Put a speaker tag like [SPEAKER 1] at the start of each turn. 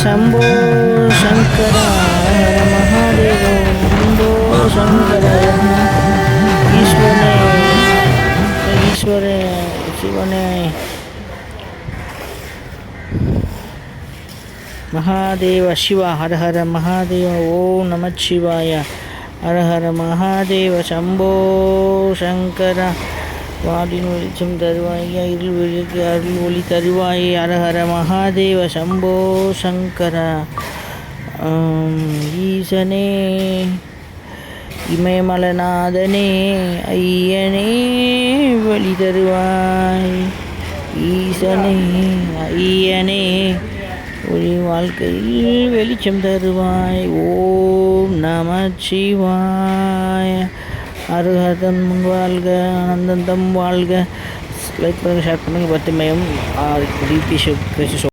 [SPEAKER 1] शम्भो शंकर हर महादेव शम्भो शङ्कर। ईश्वरे ईश्वरे, शिवने। महादेव शिव, हर हर महादेव ॐ नम शिवाय। हर हर महादेव शंभो शङ्कर। வாடின் வெளிச்சம் தருவாய் இருள் வெளிக்கு அருள் ஒளி தருவாய் அரஹர மகாதேவ சம்போ சங்கர. ஈசனே இமயமலநாதனே ஐயனே வழி தருவாய். ஈசனே ஐயனே ஒளி வாழ்க்கையில் வெளிச்சம் தருவாய். ஓம் நம சிவாய. அருகதன் முன் வாழ்க ஆனந்தம் வாழ்க. லைக் பண்ணுங்கள் ஷேர் பண்ணுங்கள் பத்து மயம். டிபி